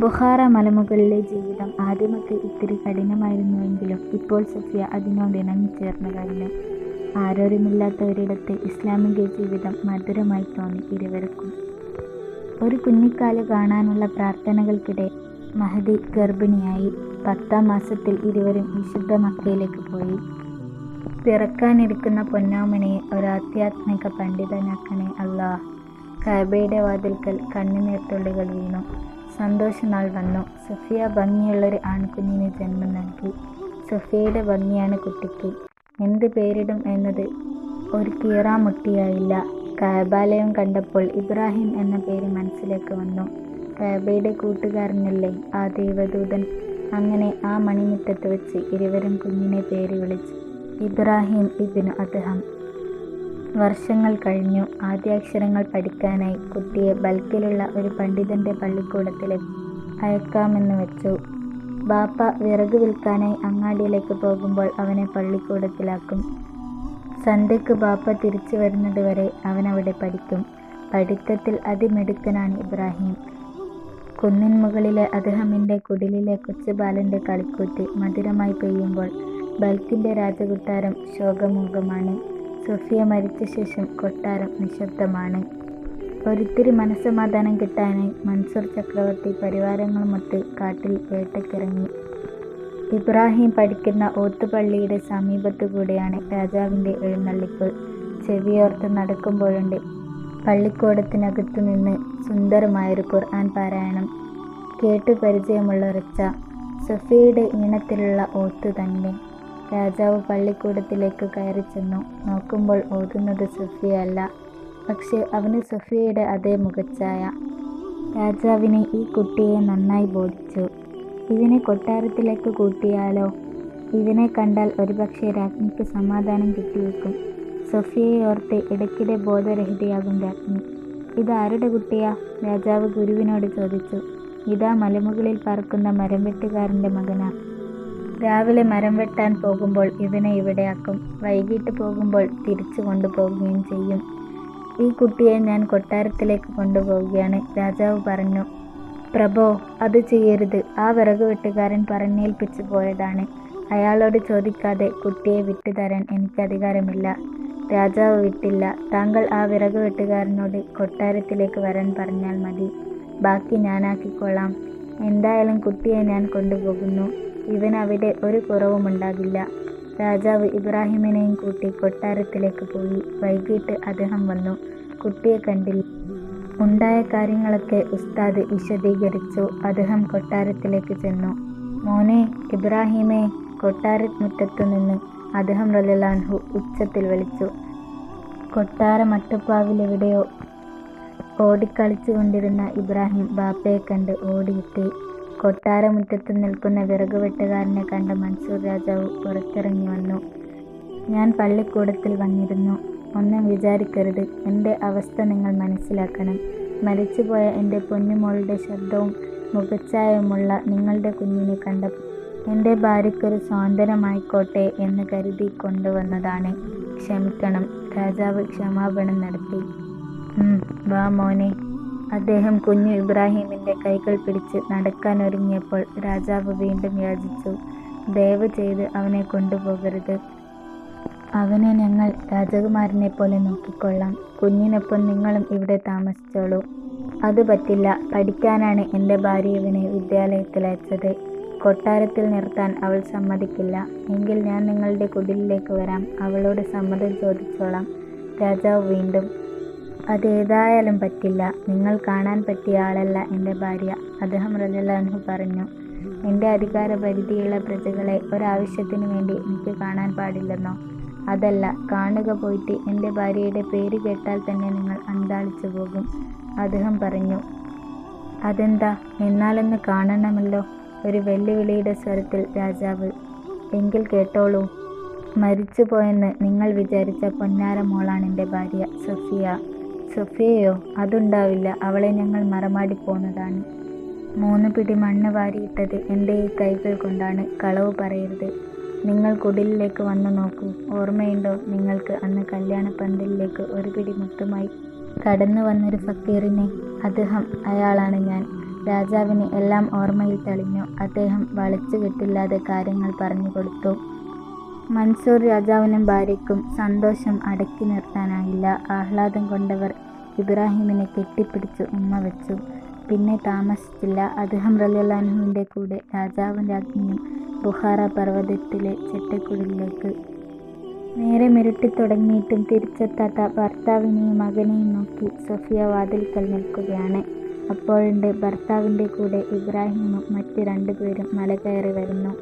Bukhara മലമുകളിലെ ജീവിതം ആദ്യമൊക്കെ ഇത്തിരി കഠിനമായിരുന്നുവെങ്കിലും ഇപ്പോൾ സഫിയ അതിനോട് ഇണങ്ങിച്ചേർന്നു കഴിഞ്ഞു. ആരോരുമില്ലാത്ത ഒരിടത്ത് ഇസ്ലാമിക ജീവിതം മധുരമായി തോന്നി ഇരുവർക്കും. ഒരു കുഞ്ഞിക്കാൽ കാണാനുള്ള പ്രാർത്ഥനകൾക്കിടെ മഹദി ഗർഭിണിയായി. പത്താം മാസത്തിൽ ഇരുവരും വിശുദ്ധ മക്കയിലേക്ക് പോയി. പിറക്കാനിരിക്കുന്ന പൊന്നാമണിയെ ഒരാധ്യാത്മിക പണ്ഡിതനാക്കണേ അള്ളാഹ് കാബയുടെ വാതിൽക്കൽ കണ്ണുനീർത്തുള്ളികൾ വീണു. സന്തോഷനാൾ വന്നു. സഫിയ ഭംഗിയുള്ളൊരു ആൺകുഞ്ഞിന് ജന്മം നൽകി. സഫിയയുടെ ഭംഗിയാണ് കുട്ടിക്ക്. എന്ത് പേരിടും എന്നത് ഒരു കീറാമുട്ടിയായില്ല. കാബാലയം കണ്ടപ്പോൾ ഇബ്രാഹിം എന്ന പേര് മനസ്സിലേക്ക് വന്നു. കാബയുടെ കൂട്ടുകാരനല്ലേ ആ ദൈവദൂതൻ. അങ്ങനെ ആ മണിമുറ്റത്ത് വെച്ച് ഇരുവരും കുഞ്ഞിനെ പേര് വിളിച്ചു. ഇബ്രാഹിം ഇബ്നു അദ്ഹം. വർഷങ്ങൾ കഴിഞ്ഞു. ആദ്യാക്ഷരങ്ങൾ പഠിക്കാനായി കുട്ടിയെ ബൽക്കിലുള്ള ഒരു പണ്ഡിതന്റെ പള്ളിക്കൂടത്തിൽ അയക്കാമെന്ന് വെച്ചു ബാപ്പ വിറക് വിൽക്കാനായി അങ്ങാടിയിലേക്ക് പോകുമ്പോൾ അവനെ പള്ളിക്കൂടത്തിലാക്കും. സന്ധ്യക്ക് ബാപ്പ തിരിച്ചു വരുന്നതുവരെ അവനവിടെ പഠിക്കും. പഠിത്തത്തിൽ അതിമിടുക്കനാണ് കുന്നിൻ മുകളിലെ അദ്ദേഹമിന്റെ കുടിലിലെ കൊച്ചുബാലന്റെ കളിക്കൂത്ത് മധുരമായി പെയ്യുമ്പോൾ ബൽക്കിന്റെ രാജകുട്ടാരം ശോകമൂകമാണ്. സഫിയ മരിച്ചശേഷം കൊട്ടാരം നിശബ്ദമാണ് ഒരിത്തിരി മനസ്സമാധാനം കിട്ടാനായി മൻസൂർ ചക്രവർത്തി പരിവാരങ്ങളുമൊത്ത് കാട്ടിൽ വേട്ടക്കിറങ്ങി ഇബ്രാഹിം പഠിക്കുന്ന ഓത്തുപള്ളിയുടെ സമീപത്തുകൂടെയാണ് രാജാവിന്റെ എഴുന്നള്ളിപ്പ്. ചെവിയോർത്ത് നടക്കുമ്പോഴുണ്ട് പള്ളിക്കൂടത്തിനകത്തുനിന്ന് സുന്ദരമായൊരു ഖുർആൻ പാരായണം. കേട്ടു പരിചയമുള്ള പരിചയമുള്ളൊരൊച്ച. സഫിയുടെ ഈണത്തിലുള്ള ഓത്ത് തന്നെ. രാജാവ് പള്ളിക്കൂടത്തിലേക്ക് കയറിച്ചെന്നു. നോക്കുമ്പോൾ ഓതുന്നത് സഫിയല്ല പക്ഷെ അവന് സഫിയയുടെ അതേ മുഖച്ഛായ. രാജാവിന് ഈ കുട്ടിയെ നന്നായി ബോധിച്ചു. ഇവനെ കൊട്ടാരത്തിലേക്ക് കൂട്ടിയാലോ. ഇവനെ കണ്ടാൽ ഒരുപക്ഷെ രാജ്ഞിക്ക് സമാധാനം കിട്ടിയേക്കും. സഫിയയെയോർത്ത് ഇടയ്ക്കിടെ ബോധരഹിതയാകും രാജ്ഞി. ഇത് ആരുടെ കുട്ടിയാ. രാജാവ് ഗുരുവിനോട് ചോദിച്ചു. ഇതാ മലമുകളിൽ പാർക്കുന്ന മരംവെട്ടുകാരന്റെ മകനാ. രാവിലെ മരം വെട്ടാൻ പോകുമ്പോൾ ഇവനെ ഇവിടെയാക്കും. വൈകിട്ട് പോകുമ്പോൾ തിരിച്ചു കൊണ്ടുപോകുകയും ചെയ്യും. ഈ കുട്ടിയെ ഞാൻ കൊട്ടാരത്തിലേക്ക് കൊണ്ടുപോവുകയാണ്. രാജാവ് പറഞ്ഞു. പ്രഭോ അത് ചെയ്യരുത്. ആ വിറക് വെട്ടുകാരൻ പറഞ്ഞേൽപ്പിച്ചു പോയതാണ്. അയാളോട് ചോദിക്കാതെ കുട്ടിയെ വിട്ടുതരാൻ എനിക്ക് അധികാരമില്ല. രാജാവ് വിട്ടില്ല. താങ്കൾ ആ വിറക് വെട്ടുകാരനോട് കൊട്ടാരത്തിലേക്ക് വരാൻ പറഞ്ഞാൽ മതി. ബാക്കി ഞാനാക്കിക്കൊള്ളാം എന്തായാലും കുട്ടിയെ ഞാൻ കൊണ്ടുപോകുന്നു. ഇവനവിടെ ഒരു കുറവുമുണ്ടാകില്ല. രാജാവ് ഇബ്രാഹിമിനെയും കൂട്ടി കൊട്ടാരത്തിലേക്ക് പോയി. വൈകിട്ട് അദ്ദേഹം വന്നു. കുട്ടിയെ കണ്ടില്ല. ഉണ്ടായ കാര്യങ്ങളൊക്കെ ഉസ്താദ് വിശദീകരിച്ചു. അദ്ദേഹം കൊട്ടാരത്തിലേക്ക് ചെന്നു. മോനെ മോനേ മുറ്റത്തു കൊട്ടാരമുറ്റത്തുനിന്ന് അദ്ദേഹം റലാൻഹു ഉച്ചത്തിൽ വിളിച്ചു. കൊട്ടാര മട്ടുപ്പാവിലെവിടെയോ ഓടിക്കളിച്ചു കൊണ്ടിരുന്ന ഇബ്രാഹിം ബാപ്പയെ കണ്ട് ഓടിയെത്തി. കൊട്ടാരമുറ്റത്ത് നിൽക്കുന്ന വിറകുവെട്ടുകാരനെ കണ്ട മൻസൂർ രാജാവ് പുറത്തിറങ്ങി വന്നു. ഞാൻ പള്ളിക്കൂടത്തിൽ വന്നിരുന്നു. ഒന്നും വിചാരിക്കരുത്. എന്റെ അവസ്ഥ നിങ്ങൾ മനസ്സിലാക്കണം. മരിച്ചുപോയ എന്റെ പൊന്നുമോളുടെ ശബ്ദവും മുഖച്ഛായയുമുള്ള നിങ്ങളുടെ കുഞ്ഞിനെ കണ്ട എന്റെ ഭാര്യയ്ക്കൊരു സ്വാതന്ത്ര്യമായിക്കോട്ടെ എന്ന് കരുതി കൊണ്ടുവന്നതാണ്. ക്ഷമിക്കണം. രാജാവ് ക്ഷമാപണം നടത്തി. വാ മോനേ. അദ്ദേഹം കുഞ്ഞു ഇബ്രാഹിമിന്റെ കൈകൾ പിടിച്ച് നടക്കാൻ ഒരുങ്ങിയപ്പോൾ രാജാവ് വീണ്ടും യാചിച്ചു. ദയവ് ചെയ്ത് അവനെ കൊണ്ടുപോകരുത്. അവനെ ഞങ്ങൾ രാജകുമാരനെ പോലെ നോക്കിക്കൊള്ളാം. കുഞ്ഞിനൊപ്പം നിങ്ങളും ഇവിടെ താമസിച്ചോളൂ. അത് പറ്റില്ല. പഠിക്കാനാണ് എന്റെ ഭാര്യ ഇവനെ വിദ്യാലയത്തിൽ അയച്ചത് കൊട്ടാരത്തിൽ നിർത്താൻ അവൾ സമ്മതിക്കില്ല. എങ്കിൽ ഞാൻ നിങ്ങളുടെ കുടിലിലേക്ക് വരാം. അവളോട് സമ്മതം ചോദിച്ചോളാം. രാജാവ് വീണ്ടും. അതേതായാലും പറ്റില്ല. നിങ്ങൾ കാണാൻ പറ്റിയ ആളല്ല എന്റെ ഭാര്യ. അദ്ദേഹം റളിയല്ലാഹു പറഞ്ഞു. എന്റെ അധികാര പരിധിയുള്ള പ്രജകളെ ഒരാവശ്യത്തിനു വേണ്ടി എനിക്ക് കാണാൻ പാടില്ലെന്നോ. അതല്ല. കാണുക പോയിട്ട് എന്റെ ഭാര്യയുടെ പേര് കേട്ടാൽ തന്നെ നിങ്ങൾ അന്താളിച്ചു പോകും. അദ്ദേഹം പറഞ്ഞു. അതെന്താ. എന്നാലൊന്ന് കാണണമല്ലോ. ഒരു വെല്ലുവിളിയുടെ സ്വരത്തിൽ രാജാവ്. എങ്കിൽ കേട്ടോളൂ. മരിച്ചുപോയെന്ന് നിങ്ങൾ വിചാരിച്ച പൊന്നാരമോളാണെന്റെ ഭാര്യ സഫിയ. സഫിയയോ. അതുണ്ടാവില്ല. അവളെ ഞങ്ങൾ മറമാടി പോന്നതാണ്. മൂന്ന് പിടി മണ്ണ് വാരിയിട്ടത് എന്റെ ഈ കൈകൾ കൊണ്ടാണ്. കളവ് പറയരുത്. നിങ്ങൾ കുടിലിലേക്ക് വന്നു നോക്കൂ. ഓർമ്മയുണ്ടോ നിങ്ങൾക്ക് അന്ന് കല്യാണ പന്തലിലേക്ക് ഒരു പിടി മുത്തുമായി കടന്നു വന്നൊരു ഫക്കീറിനെ. അദ്ദേഹം അയാളാണ് ഞാൻ. രാജാവിന് എല്ലാം ഓർമ്മയിൽ തെളിഞ്ഞു. അദ്ദേഹം വളച്ചു കെട്ടില്ലാതെ കാര്യങ്ങൾ പറഞ്ഞുകൊടുത്തു. മൻസൂർ രാജാവിനും ഭാര്യയ്ക്കും സന്തോഷം അടക്കി നിർത്താനായില്ല. ആഹ്ലാദം കൊണ്ടവർ ഇബ്രാഹീമിനെ കെട്ടിപ്പിടിച്ച് ഉമ്മവെച്ചു. പിന്നെ താമസിച്ചില്ല അദ്ദേഹം റലിയല്ലാൻഹുവിന്റെ കൂടെ രാജാവും രാജ്ഞിയും ബുഹാറ പർവതത്തിലെ പർവതത്തിലെ നേരെ മിരട്ടിത്തുടങ്ങിയിട്ടും തിരിച്ചെത്താത്ത ഭർത്താവിനെയും മകനെയും നോക്കി സഫിയ വാതിൽക്കൽ നിൽക്കുകയാണ്. അപ്പോഴുണ്ട് ഭർത്താവിന്റെ കൂടെ ഇബ്രാഹിമും മറ്റ് രണ്ടുപേരും മലകയറി വരുന്നു.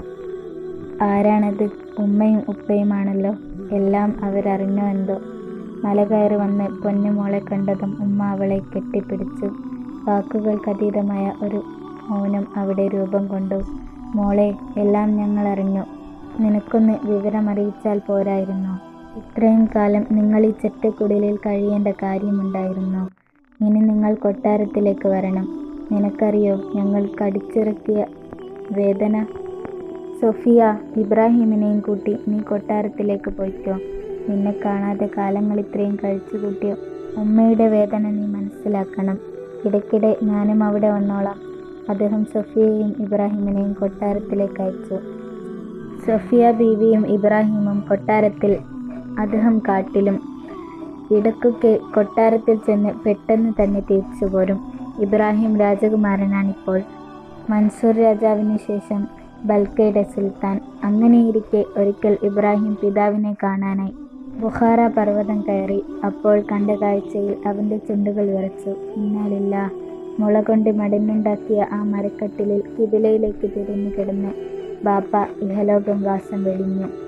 ആരാണത്? ഉമ്മയും ഉപ്പയുമാണല്ലോ. എല്ലാം അവരറിഞ്ഞോ എന്തോ. മല കയറി വന്ന് പൊന്നുമോളെ കണ്ടതും ഉമ്മ അവളെ കെട്ടിപ്പിടിച്ചു. വാക്കുകൾക്കതീതമായ ഒരു മൗനം അവിടെ രൂപം കൊണ്ടു. മോളെ എല്ലാം ഞങ്ങൾ അറിഞ്ഞു നിനക്കൊന്ന് വിവരമറിയിച്ചാൽ പോരായിരുന്നു ഇത്രയും കാലം നിങ്ങൾ ഈ ചെട്ടക്കുടലിൽ കഴിയേണ്ട കാര്യമുണ്ടായിരുന്നു ഇനി നിങ്ങൾ കൊട്ടാരത്തിലേക്ക് വരണം. നിനക്കറിയോ ഞങ്ങൾ കടിച്ചിറക്കിയ വേദന. സൊഫിയ ഇബ്രാഹിമിനെയും കൂട്ടി നീ കൊട്ടാരത്തിലേക്ക് പോയിക്കോ നിന്നെ കാണാതെ കാലങ്ങൾ ഇത്രയും കഴിച്ചു കൂട്ടിയോ ഉമ്മയുടെ വേദന നീ മനസ്സിലാക്കണം. ഇടയ്ക്കിടെ ഞാനും അവിടെ വന്നോളാം. അദ്ദേഹം സൊഫിയയും ഇബ്രാഹിമിനെയും കൊട്ടാരത്തിലേക്ക് അയച്ചു സൊഫിയ ബീവിയും ഇബ്രാഹിമും കൊട്ടാരത്തിൽ അദ്ദേഹം കാട്ടിലും. ഇടക്കൊക്കെ കൊട്ടാരത്തിൽ ചെന്ന് പെട്ടെന്ന് തന്നെ തിരിച്ചു പോരും ഇബ്രാഹിം രാജകുമാരനാണിപ്പോൾ. മൻസൂർ രാജാവിന് ശേഷം ബൽഖയുടെ സുൽത്താൻ. അങ്ങനെയിരിക്കെ ഒരിക്കൽ ഇബ്രാഹിം പിതാവിനെ കാണാനായി ബുഖാറ പർവതം കയറി. അപ്പോൾ കണ്ട കാഴ്ചയിൽ അവന്റെ ചുണ്ടുകൾ വിറച്ചു. ഇന്നാലില്ല മുള കൊണ്ട് മടിഞ്ഞുണ്ടാക്കിയ ആ മരക്കട്ടിലിൽ കിബിലയിലേക്ക് തിരിഞ്ഞു കിടന്ന് ബാപ്പ ഇഹലോകം വാസം വെടിഞ്ഞു.